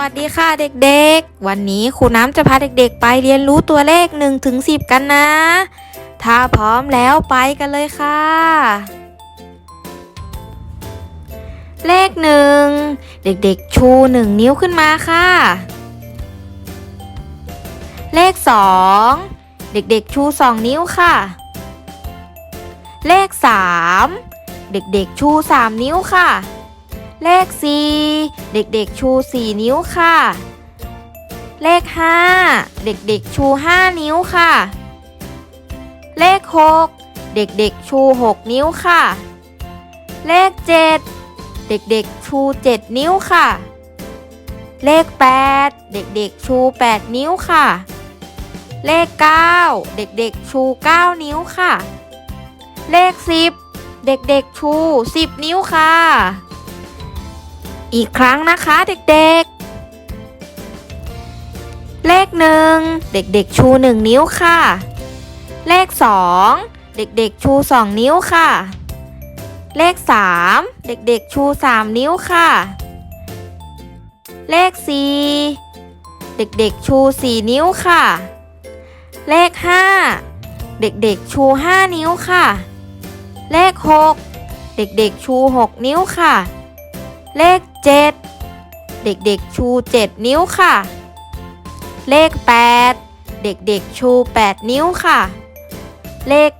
วัสดีค่ะเด็กๆ วันนี้ครูน้ำจะพาเด็กๆ ไปเรียนรู้ตัวเลข1ถึง10 กันนะ ถ้าพร้อมแล้วไปกันเลยค่ะ เลขหนึ่งเด็กๆ ชู1นิ้วขึ้นมาค่ะ เลข2เด็กๆ ชู2นิ้วค่ะ เลข3เด็กๆ ชู3นิ้วค่ะ เลข 4 เด็กๆชู 4 นิ้วค่ะ เลข 5 เด็กๆชู 5 นิ้วค่ะ เลข 6 เด็กๆชู 6 นิ้วค่ะ เลข 7 เด็กๆชู 7 นิ้วค่ะ เลข 8 เด็กๆชู 8 นิ้วค่ะ เลข 9 เด็กๆชู 9 นิ้วค่ะ เลข 10 เด็กๆชู 10 นิ้วค่ะ อีกครั้งนะคะเด็กๆ เลขหนึ่งเด็กๆชูหนึ่งนิ้วค่ะ เลขสองเด็กๆชูสองนิ้วค่ะ เลขสามเด็กๆชูสามนิ้วค่ะ เลขสี่เด็กๆชูสี่นิ้วค่ะ เลขห้าเด็กๆชูห้านิ้วค่ะ เลขหกเด็กๆชูหกนิ้วค่ะ เลข 7 เด็กๆชู 7 นิ้วค่ะ เลข 8 เด็กๆชู 8 นิ้วค่ะ เลข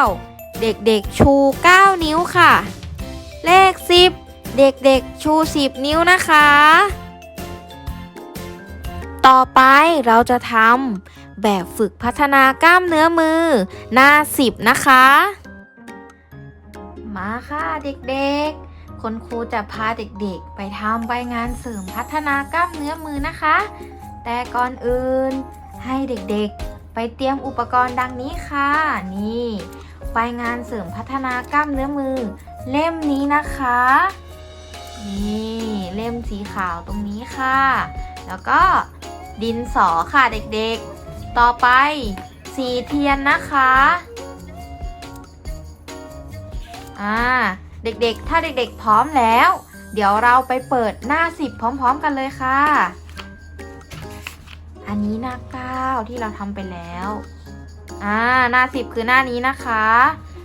9 เด็กๆชู 9 นิ้วค่ะ เลข 10 เด็กๆชู 10 นิ้วนะคะ ต่อไปเราจะทำแบบฝึกพัฒนากล้ามเนื้อมือ หน้า 10 นะคะ มาค่ะเด็กๆ คุณครูจะพาเด็กๆ ไปทำใบงานเสริมพัฒนากล้ามเนื้อมือนะคะ แต่ก่อนอื่นให้เด็กๆ ไปเตรียมอุปกรณ์ดังนี้ค่ะ นี่ใบงานเสริมพัฒนากล้ามเนื้อมือ เล่มนี้นะคะ นี่เล่มสีขาวตรงนี้ค่ะ แล้วก็ดินสอค่ะเด็กๆ ต่อไปสีเทียนนะคะ อ่า เด็กๆ ถ้าเด็กๆ พร้อมแล้ว เดี๋ยวเราไปเปิดหน้าสิบพร้อมๆ กันเลยค่ะ อันนี้หน้าเก้าที่เราทำไปแล้ว อ่า หน้าสิบคือหน้านี้นะคะ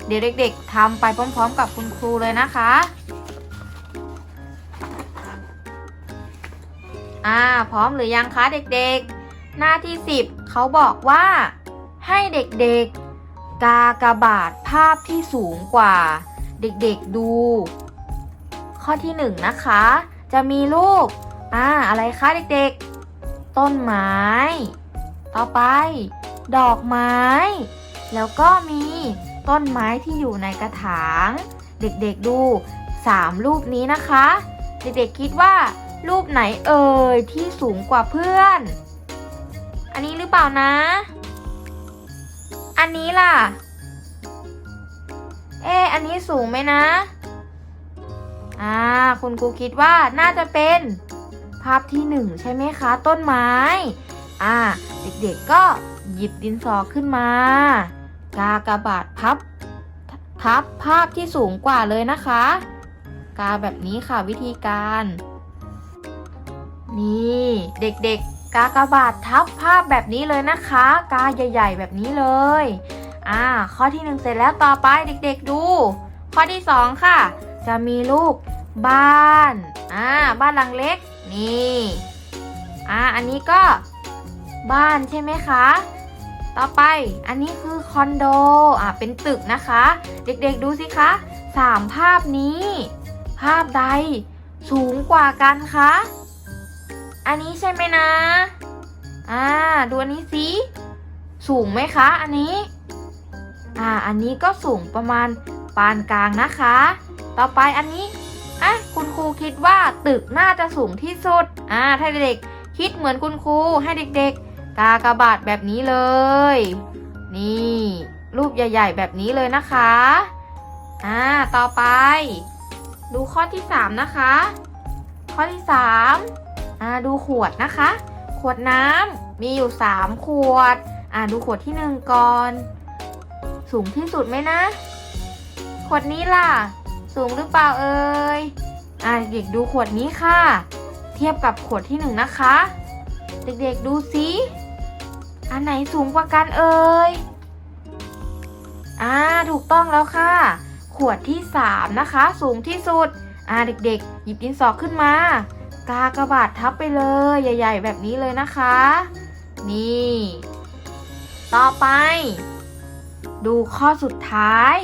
เดี๋ยวเด็กๆทำไปพร้อม ๆ กับคุณครูเลยนะคะ อ่า พร้อมหรือยังคะเด็กๆ หน้าที่สิบเขาบอกว่าให้เด็กๆ กากระบาทภาพที่สูงกว่า เด็กๆดู ข้อที่หนึ่งนะคะ จะมีรูปอ่าอะไรคะเด็กๆ ต้นไม้ ต่อไป ดอกไม้ แล้วก็มีต้นไม้ที่อยู่ในกระถาง เด็กๆดูสามรูปนี้นะคะ เด็กๆคิดว่ารูปไหนเอ่ยที่สูงกว่าเพื่อน อันนี้หรือเปล่านะ อันนี้ล่ะ เอ๊ะอันนี้สูงไหมนะ อ่า คุณครูคิดว่าน่าจะเป็น ภาพที่หนึ่งใช่ไหมคะ ต้นไม้ อ่า เด็กๆก็หยิบดินสอขึ้นมา กากระบาทพับ ทับภาพที่สูงกว่าเลยนะคะ กาแบบนี้ค่ะวิธีการ นี่เด็กๆ กากระบาททับภาพแบบนี้เลยนะคะ กาใหญ่ ๆ แบบนี้เลย อ่า ข้อที่หนึ่งเสร็จแล้วต่อไปเด็ก ๆ ดู ข้อที่สองค่ะ จะมีรูปบ้าน อ่า บ้านหลังเล็ก นี่ อ่า อันนี้ก็บ้านใช่ไหมคะ ต่อไป อันนี้คือคอนโด อ่า เป็นตึกนะคะ เด็กๆดูสิคะสามภาพนี้ ภาพใดสูงกว่ากันคะ อันนี้ใช่ไหมนะ อ่า ดูอันนี้สิ สูงไหมคะ อันนี้ อ่า อันนี้ก็สูงประมาณปานกลางนะคะ ต่อไปอันนี้อะคุณครูคิดว่าตึกน่าจะสูงที่สุด อ่า ถ้าเด็กๆคิดเหมือนคุณครูให้เด็กๆ กากระบาทแบบนี้เลย นี่ รูปใหญ่ ๆ แบบนี้เลยนะคะ อ่า ต่อไป ดูข้อที่สามนะคะ ข้อที่สามอ่า ดูขวดนะคะ ขวดน้ำมีอยู่สามขวด อ่า ดูขวดที่หนึ่งก่อน สูงที่สุดไหมนะ ขวดนี้ล่ะ สูงหรือเปล่าเอ่ยอ่าเด็กดูขวดนี้ค่ะ เทียบกับขวดที่หนึ่งนะคะ เด็กๆดูสิอันไหนสูงกว่ากันเอ่ยอ่าถูกต้องแล้วค่ะ ขวดที่สามนะคะ สูงที่สุดอ่าเด็กๆ หยิบดินสอขึ้นมา กากระบาดทับไปเลย ใหญ่ ๆ แบบนี้เลยนะคะ นี่ ต่อไป ดูข้อสุดท้าย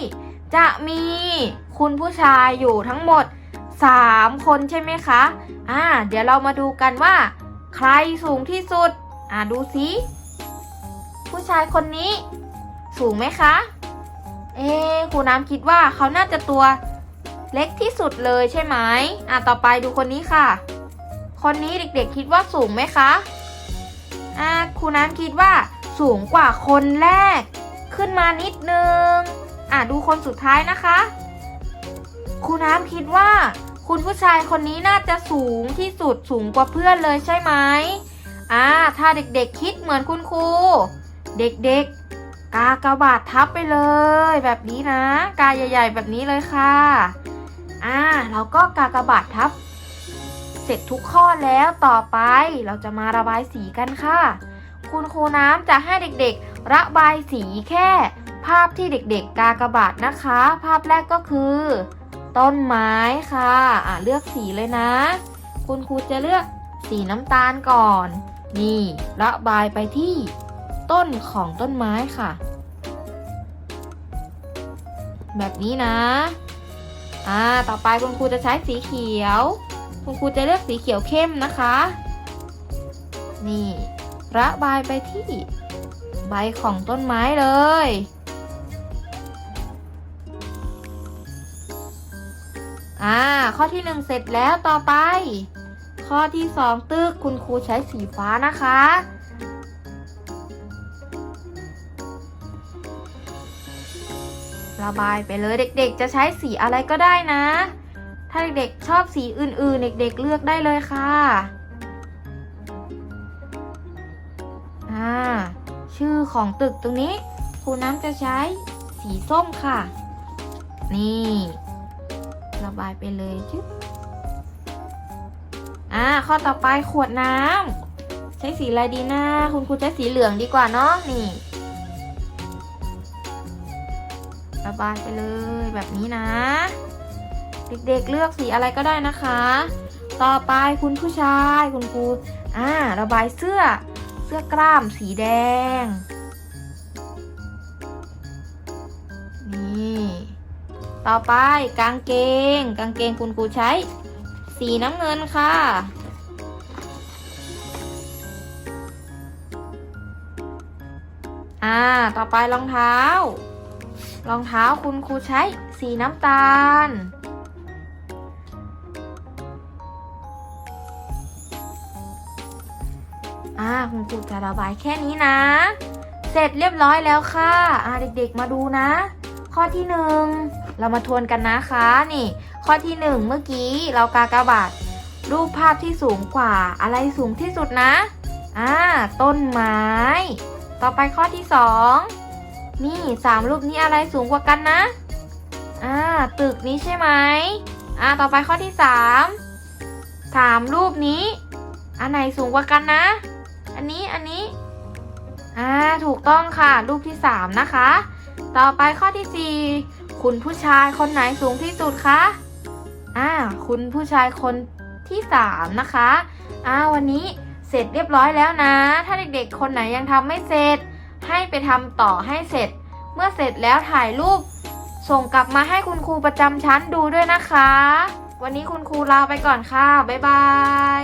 จะมีคุณผู้ชายอยู่ทั้งหมด 3 คนใช่ไหมคะ อ่า เดี๋ยวเรามาดูกันว่า ใครสูงที่สุด อ่าดูสิผู้ชายคนนี้ สูงไหมคะ เอ๊ครูน้ำคิดว่าเขาน่าจะตัวเล็กที่สุดเลยใช่ไหมอะต่อไปดูคนนี้ค่ะ คนนี้เด็กๆคิดว่าสูงไหมคะอ่าครูน้ำคิดว่าสูงกว่าคนแรก ขึ้นมานิดนึง อะดูคนสุดท้ายนะคะครูน้ำคิดว่า คุณผู้ชายคนนี้น่าจะสูงที่สุดสูงกว่าเพื่อนเลยใช่ไหมอ่าถ้าเด็กๆคิดเหมือนคุณครู เด็กๆ กากระบาดทับไปเลย แบบนี้นะ กาใหญ่ ๆ แบบนี้เลยค่ะอ่าเราก็กากระบาททับ เสร็จทุกข้อแล้วต่อไปเราจะมาระบายสีกันค่ะ คุณครูน้ำจะให้เด็กๆ ระบายสีแค่ ภาพที่เด็กๆ กากบาทนะคะ ภาพแรกก็คือ ต้นไม้ค่ะอ่าเลือกสีเลยนะ คุณครูจะเลือกสีน้ำตาลก่อน นี่ ระบายไปที่ต้นของต้นไม้ค่ะ แบบนี้นะ อ่า ต่อไปคุณครูจะใช้สีเขียว คุณครูจะเลือกสีเขียวเข้มนะคะ นี่ ระบายไปที่ ใบของต้นไม้เลย อ่า ข้อที่หนึ่งเสร็จแล้วต่อไป ข้อที่สองตึกคุณครูใช้สีฟ้านะคะ ระบายไปเลยเด็กๆ จะใช้สีอะไรก็ได้นะ ถ้าเด็กๆชอบสีอื่นๆ เด็กๆเลือกได้เลยค่ะ อ่า ชื่อของตึกตรงนี้ครูน้ำจะใช้สีส้มค่ะ นี่ ระบายไปเลยจึ๊บอ่า ข้อต่อไปขวดน้ำใช้สีอะไรดีนะคุณครูใช้สีเหลืองดีกว่าเนาะนี่ ระบายไปเลยแบบนี้นะ เด็กๆเลือกสีอะไรก็ได้นะคะ ต่อไปคุณผู้ชายคุณครูอ่า ระบายเสื้อ สื้อกล้ามสีแดง นี่ ต่อไปกางเกง กางเกงคุณครูใช้ สีน้ำเงินค่ะ อ่า ต่อไปรองเท้า รองเท้าคุณครูใช้สีน้ำตาล คุณครูจะระบายแค่นี้นะ เสร็จเรียบร้อยแล้วค่ะอ่าเด็กๆมาดูนะ ข้อที่หนึ่งเรามาทวนกันนะคะนี่ ข้อที่หนึ่งเมื่อกี้เรากากบาทรูปภาพที่สูงกว่าอะไรสูงที่สุดนะอ่าต้นไม้ ต่อไปข้อที่สองนี่สามรูปนี้อะไรสูงกว่ากันนะอ่าตึกนี้ใช่ไหมอ่าต่อไปข้อที่สามสามรูปนี้ อันไหนสูงกว่ากันนะ นี้อันนี้ อ่า ถูกต้องค่ะ รูปที่สามนะคะ ต่อไปข้อที่สี่คุณผู้ชายคนไหนสูงที่สุดคะ อ่า คุณผู้ชายคนที่สามนะคะ อ่า วันนี้เสร็จเรียบร้อยแล้วนะ ถ้าเด็กๆ คนไหนยังทำไม่เสร็จ ให้ไปทำต่อให้เสร็จ เมื่อเสร็จแล้วถ่ายรูป ส่งกลับมาให้คุณครูประจำชั้นดูด้วยนะคะ วันนี้คุณครูลาไปก่อนค่ะ บ๊ายบาย